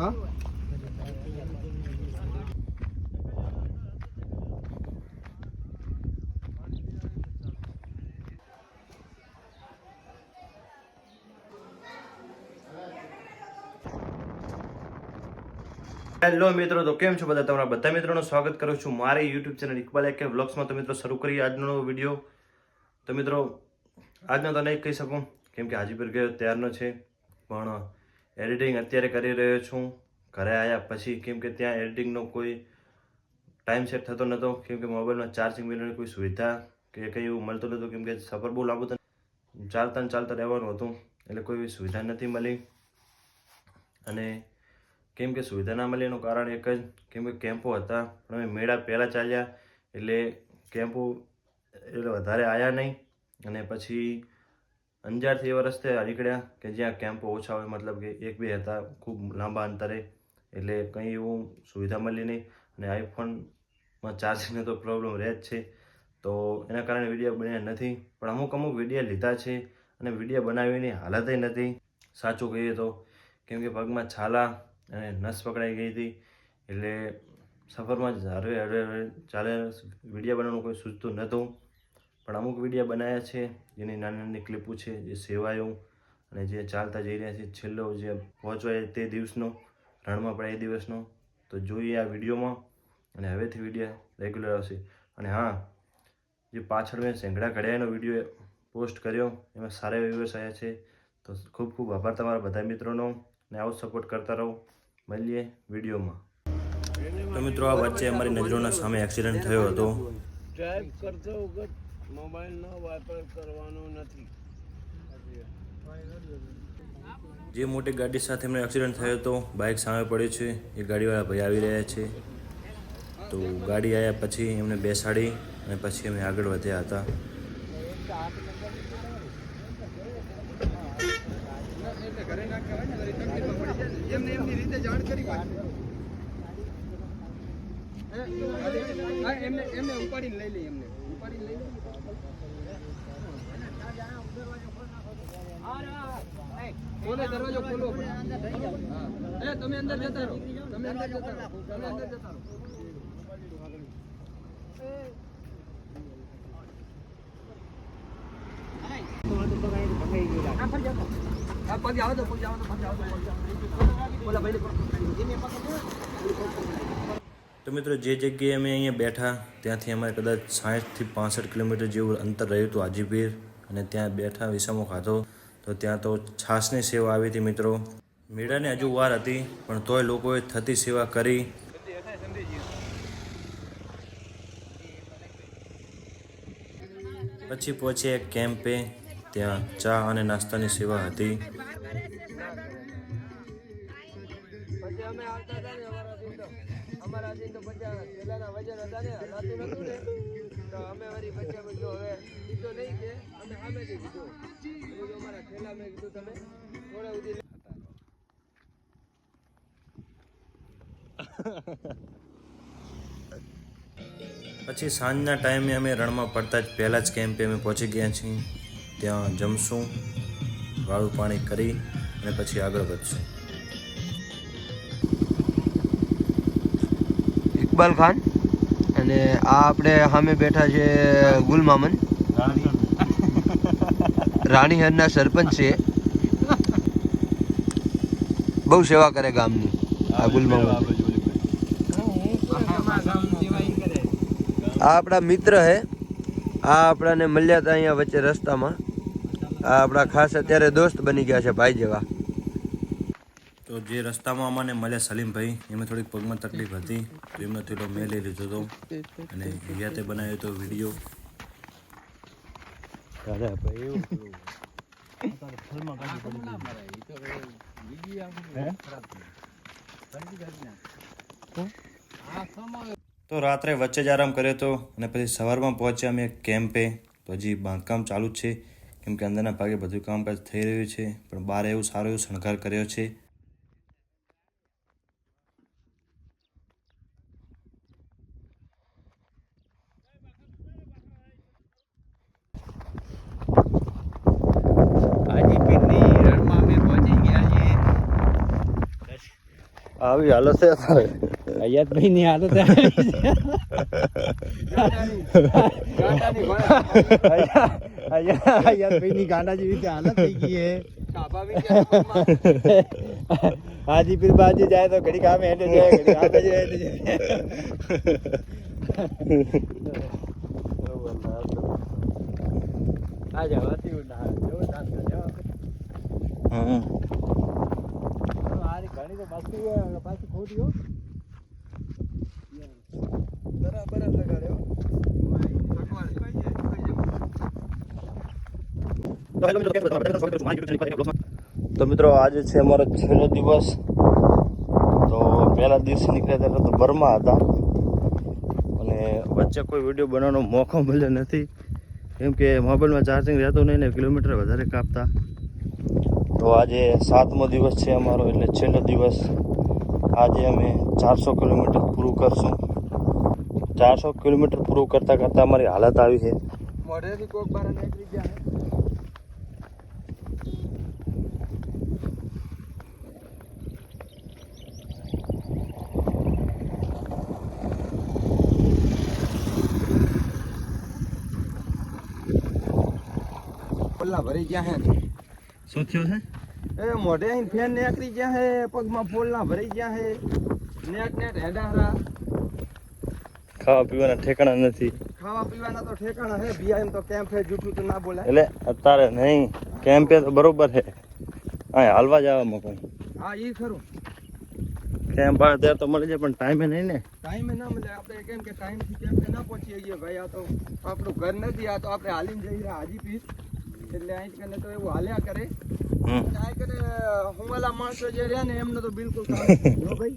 હા? હેલો મિત્રો, તો કેમ છો બધા? તમારા બધા મિત્રોનું સ્વાગત કરું છું મારી યુટ્યુબ ચેનલ ઇકબાલ કે વ્લોગ્સમાં તો મિત્રો, શરૂ કરીએ આજનો વીડિયો તો મિત્રો, આજનો તો નહીં કહી શકું, કેમ કે હાજીપુર ગયો, ત્યારનો છે. પણ એડિટિંગ અત્યારે કરી રહ્યો છું. ઘરે આવ્યા પછી કેમ કે ત્યાં એડિટિંગનો કોઈ ટાઈમ સેટ થતો નહોતો કેમ કે મોબાઈલમાં ચાર્જિંગ મિલવાની કોઈ સુવિધા કે કંઈ એવું મળતું નહોતું કેમ કે સફર બહુ લાંબુ ચાલતા ને ચાલતા રહેવાનું હતું. એટલે કોઈ એવી સુવિધા નથી મળી. અને કેમ કે સુવિધા ના મળી એનું કારણ એક જ, કેમ કે કેમ્પો હતા. પણ અમે મેળા પહેલાં ચાલ્યા. એટલે કેમ્પો એટલે વધારે આવ્યા નહીં. અને પછી અંજારથી એવા રસ્તે નીકળ્યા કે જ્યાં કેમ્પો ઓછા હોય, મતલબ કે એક બે હતા ખૂબ લાંબા અંતરે, એટલે કંઈ એવું સુવિધા મળી નહીં. અને આઈફોનમાં ચાર્જિંગનો તો પ્રોબ્લેમ રહે જ છે. તો એના કારણે વીડિયો બન્યા નથી. પણ અમુક અમુક વીડિયો લીધા છે અને વીડિયો બનાવીની હાલત નથી. સાચું કહીએ તો, કેમ કે પગમાં છાલા અને નસ પકડાઈ ગઈ હતી. એટલે સફરમાં જ હરવે હરવે ચાલે વીડિયો બનાવવાનું કોઈ સૂચતું નહોતું. પણ અમુક વીડિયો બનાવ્યા છે જેની નાની નાની ક્લિપો છે જે સેવાયો અને જે ચાલતા જઈ રહ્યા છે. છેલ્લો જે પહોંચવાય તે દિવસનો રણમાં પડે એ દિવસનો. તો જોઈએ આ વિડીયોમાં અને હવેથી વિડીયા રેગ્યુલર આવશે. અને હા જે પાછળ મેં સેંગડા ઘડિયાળનો વીડિયો પોસ્ટ કર્યો એમાં સારા એવા વ્યૂઅર્સ આવ્યા છે. તો ખૂબ ખૂબ આભાર તમારા બધા મિત્રોનો ને આવો સપોર્ટ કરતા રહો. મળીએ વિડીયોમાં તો મિત્રો આ વચ્ચે અમારી નજરોના સામે એક્સિડન્ટ થયો હતો. ડ્રાઈવ કરતો વખત મોબાઈલનો વાપર કરવાનો નથી. જે મોટી ગાડી સાથે એમને એક્સિડન્ટ થયો હતો બાઇક સામે પડ્યું છે. એ ગાડીવાળા ભાઈ આવી રહ્યા છે. તો ગાડી આવ્યા પછી એમને બેસાડી અને પછી અમે આગળ વધ્યા હતા. એમને એમની રીતે જાણ કરી હા એમને એમને ઉપાડીને લઈ લઈ એમને. ઉપાડીને લઈ લઈ ખોલો દરવાજો ખોલો હા એ તમે અંદર જતા રહો. તમે અંદર જતા રહો. તમે અંદર જતા રહો. હા પગ આવો તો પગ આવો તો પગ આવો તો પગ આવો બોલા, ભાઈ તો મિત્રો, જે જગ્યાએ અમે અહીંયા બેઠા, ત્યાંથી અમારે કદાચ સાઠથી પાસઠ કિલોમીટર જેવું અંતર રહ્યું હતું હાજીપીર અને ત્યાં બેઠા વિસામો ખાધો. તો ત્યાં તો છાસની સેવા આવી હતી મિત્રો. મેળાની હજુ વાર હતી, પણ તોય લોકોએ થતી સેવા કરી. પછી પહોંચે એક કેમ્પે, ત્યાં ચા અને નાસ્તાની સેવા હતી. અમારા તો. અમારા તો વજન હતા ને. તો અમે વળી પછી અમે હવે કીધું નહીં કે અમે સામેથી કીધું મેં કીધું અમારા થેલા મેં કીધું તમે થોડા સુધી પછી સાંજના ટાઈમે અમે રણમાં પડતા જ પહેલાં જ કેમ્પે અમે પહોંચી ગયા છીએ. ત્યાં જમશું વાળું પાણી કરી અને પછી આગળ વધશું. ઇકબાલ ખાન? અને આ આપણે સામે બેઠા છે ગુલમામન રાણીહરના સરપંચ છે. બહુ સેવા કરે ગામની, આ ગુલમામન આ આપણા મિત્ર હે આ આપણાને મળ્યા હતા અહીંયા વચ્ચે રસ્તામાં. આ આપણા ખાસ અત્યારે દોસ્ત બની ગયા છે, ભાઈ જેવા. તો જે રસ્તામાં અમને મળ્યા સલીમભાઈ એમને થોડીક પગમાં તકલીફ હતી તો એમનો થેલો મેં લઈ લીધો હતો. અને હિયાતે બનાવ્યો હતો વીડિયો. તો? રાત્રે વચ્ચે જ આરામ કર્યો હતો અને પછી સવારમાં પહોંચ્યા અમે કેમ્પે. તો હજી બાંધકામ ચાલુ જ છે. કેમ કે અંદરના ભાગે બધું કામકાજ થઈ રહ્યું છે. પણ બહાર એવું સારો એવું શણગાર કર્યો છે. આવી હાલત છે તારે હયાતભાઈ ની હાલત ભયા. ની ગાંડા જેવી હાલત થઈ ગઈ હે હાજી પીર બાજુ જાય તો ઘડી કામે હેઠે જાય ઘડી હેઠે જાય આ જવાથી હમ. તો પાછી પાછી ખોટી બરાબર લગાડ્યો. તો મિત્રો આજે છે અમારો છેલ્લો દિવસ. તો પહેલા દિવસે નીકળ્યા ત્યારે તો ભરમાં હતા. અને વચ્ચે કોઈ વીડિયો બનાવવાનો મોકો મળ્યો નથી. કેમ કે મોબાઈલમાં ચાર્જિંગ રહેતું નહીં ને કિલોમીટર વધારે કાપતા. તો આજે સાતમો દિવસ છે અમારો, એટલે છેલ્લો દિવસ. આજે અમે ચારસો કિલોમીટર પૂરું કરશું. ચારસો કિલોમીટર પૂરું કરતાં કરતાં અમારી હાલત આવી છે. ભરી ગયા હે. શું થયું છે? એ મોઢે અહીં ફેન નીકળી ગયા હે પગમાં ફોલના ભરી ગયા હે. નેટ નેટ હેડારા ખાવા પીવાના ઠેકાણા નથી. ખાવા પીવાના તો ઠેકાણા હે બિયા એમ તો કેમ્પ હે જૂઠું તો ના બોલાય. એટલે અત્યારે નહીં કેમ્પે તો બરોબર છે અહીં હાલવા જવામાં કોઈ. હા ઈ ખરું. કેમ્પ આવે ત્યારે તો મળી જાય પણ ટાઈમે નહીં ને. ટાઈમે ના મળે. આપણે કેમ કે ટાઈમથી કેમ્પે ના પહોંચી જઈએ ભાઈ. આ તો આપણું ઘર નથી આ તો આપણે હાલીને જઈ રહ્યા હાજી પીસ એટલે અહીં કને તો એવું હાલ્યા કરે. આ કને હુંવાલા માણસો જે રહ્યા ને એમને તો બિલકુલ ભાઈ.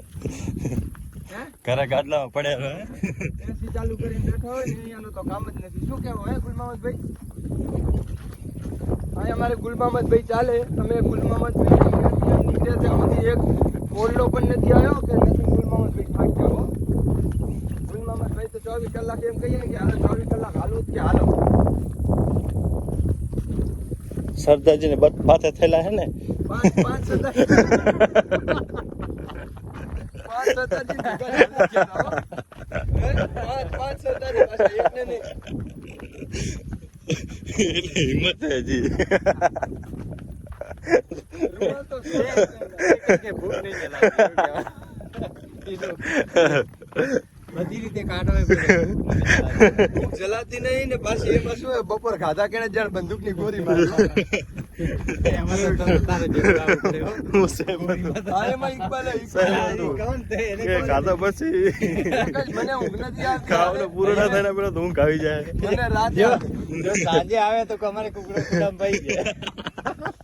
હે? ઘરે ગાડલામાં પડ્યા એસી ચાલુ કરીને બેઠો હોય ને અહીંયાનું તો કામ જ નથી. શું કહેવું હે ગુલમામદભાઈ અહીં અમારે ગુલમામદભાઈ ચાલે. અમે ગુલમામદભાઈ નીચે ત્યાંથી એક ઓરડો પણ નથી આવ્યો કે નથી ગુલમામદભાઈ થાક્યા હો. ગુલમામદભાઈ તો ચોવીસ કલાક એમ કહીએ ને કે હાલો ચોવીસ કલાક હાલો કે હાલો સરદારજીને બધ માથે થયેલા હે ને પાંચ પાંચ સદા પાંચ સદાજી ભેગા નથી થયા હો. હે? પાંચ પાંચ ને પાછા થયેલા હિંમત છે હજી રૂમાલ તો છે જ કે ભૂખ નહીં જલાતી બધી રીતે કાઢો જલાતી નહીં ને પાછી એમાં શું બપોર ખાધા કે જાણ બંદૂકની ગોરી સાંજે આવે તો અમારે કુકડો કુડામ ભાઈ જાય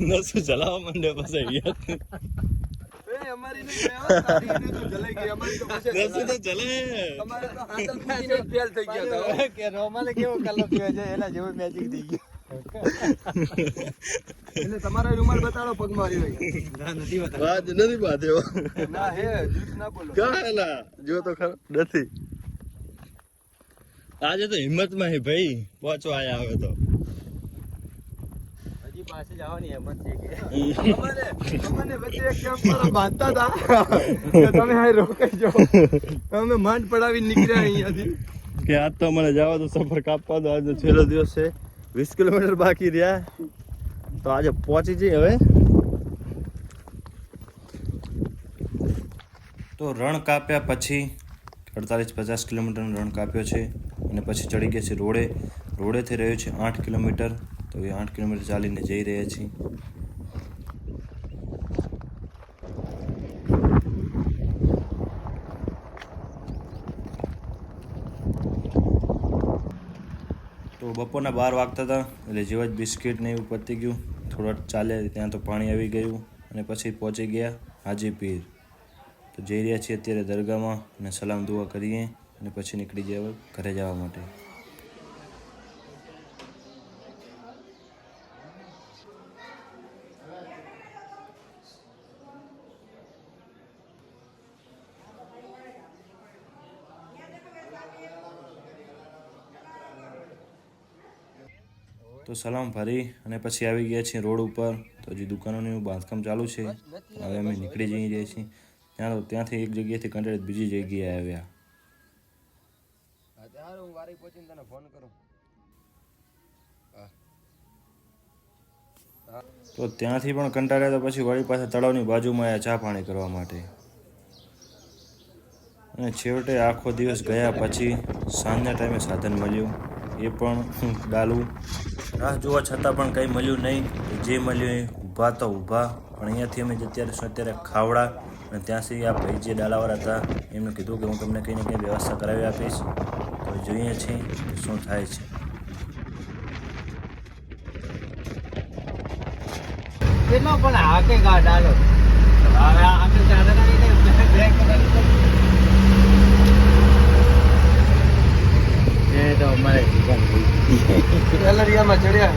નસું ચલાવવા માંડે પછી યાર એ અમારી નહીં ગઈ હો, તારી એને તો જલાઈ ગઈ. અમારી તો પછી નસું તો ચલે અમારે તો હાથલ કૂદીને જ fail થઈ ગયા હતા હો. કે રોમાલે કેવો કલર પીવે છે એના જેવો થઈ ગયો એટલે તમારા રૂમાલ બતાડો પગ ના નથી બતા બાંધ્યો ના હે ના બોલો જો તો ખરો નથી આજે તો હિંમતમાં હે ભાઈ. પહોંચવા આયા આવે તો. હજી પાસે જવાની હિંમત છે કે. અમારે અમને વચ્ચે એક કેમ્પ વાળા બાંધતા હતા. કે તમે અહીં રોકાઈ જાઓ. અમે માંડ પડાવી નીકળ્યા અહીંયાથી. કે આજ તો મને જવા તો સફર કાપવા દો. આજનો છેલ્લો દિવસ છે. વીસ કિલોમીટર બાકી રહ્યા. તો આજે પહોંચી જઈએ હવે. તો રણ કાપ્યા પછી અડતાલીસ પચાસ કિલોમીટરનો રણ કાપ્યો છે. અને પછી ચડી ગયા છે રોડે. રોડેથી રહ્યું છે આઠ કિલોમીટર. તો એ આઠ કિલોમીટર ચાલીને જઈ રહ્યા છીએ. તો બપોરના બાર વાગતા હતા, એટલે જેવા જ બિસ્કિટ ને એવું પતી ગયું. થોડા ચાલ્યા ત્યાં તો પાણી આવી ગયું અને પછી પહોંચી ગયા હાજીપીર. તો જઈ રહ્યા છીએ અત્યારે દરગાહમાં અને સલામ દુઆ કરીએ. અને પછી નીકળી જાય ઘરે જવા માટે. તો સલામ ફરી અને પછી આવી ગયા છીએ રોડ ઉપર. તો હજી દુકાનોનું બાંધકામ ચાલુ છે. હવે અમે નીકળી જઈ રહ્યા છીએ. ત્યાં ત્યાંથી એક જગ્યાએથી કંટાળી બીજી જગ્યાએ આવ્યા. હા હું વારી પહોંચીને તને ફોન કરું. તો ત્યાંથી પણ કંટાળ્યા તો પછી વળી પાછા તળાવની બાજુમાં આવ્યા ચા પાણી કરવા માટે. અને છેવટે આખો દિવસ ગયા પછી સાંજના ટાઈમે સાધન મળ્યું. એ પણ ડાલું. રાહ જોવા છતાં પણ કંઈ મળ્યું નહીં. જે મળ્યું એ ઊભા તો ઊભા. પણ અહીંયાથી અમે જે અત્યારે શું અત્યારે ખાવડા અને ત્યાંથી આ ભાઈ જે ડાલાવાળા હતા, એમને કીધું કે હું તમને કંઈ ને કંઈ વ્યવસ્થા કરાવી આપીશ. જોઈએ છીએ શું થાય છે. કેટલો પણ હાકે ગા ડાલો. હવે આપણે ચાદર બ્રેક એ તો અમારે ગેલેરિયામાં ચડ્યા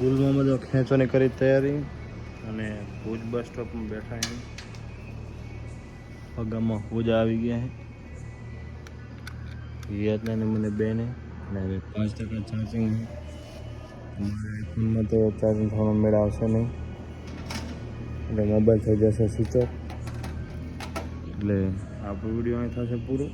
ગુલમાં બધો ખેંચવાની કરી તૈયારી. અને ભુજ બસ સ્ટોપમાં બેઠા પગામાં ભુજ આવી ગયા છે. અને મને બેને અને પાંચ ટકા ચાર્જિંગ આઈફોનમાં તો ચાર્જિંગ થવાનો મેળ આવશે નહીં. એટલે મોબાઈલ થઈ જશે સ્વિચ એટલે આપણો વીડિયો અહીં થશે પૂરો.